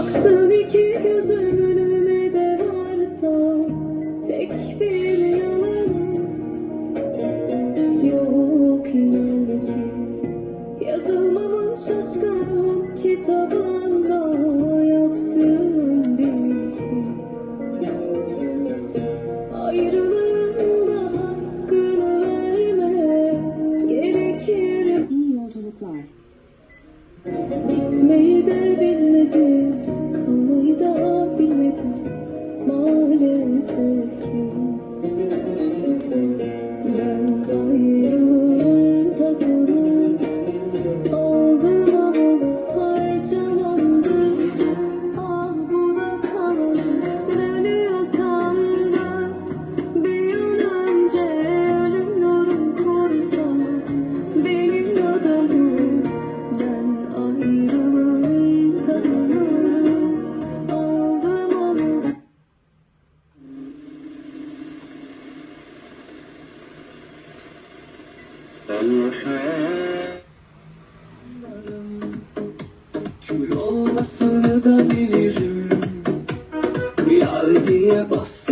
Baksın iki gözüm önüme de varsa tek bir yalanım yok inan ki. Yazılmamış aşkın kitabında yaptığın bil ki ayrılığında hakkını verme gerekir. İyi yolculuklar. Gitmeyi de maalesef ki. Kül olmasını da bilirim. Yar diye bastım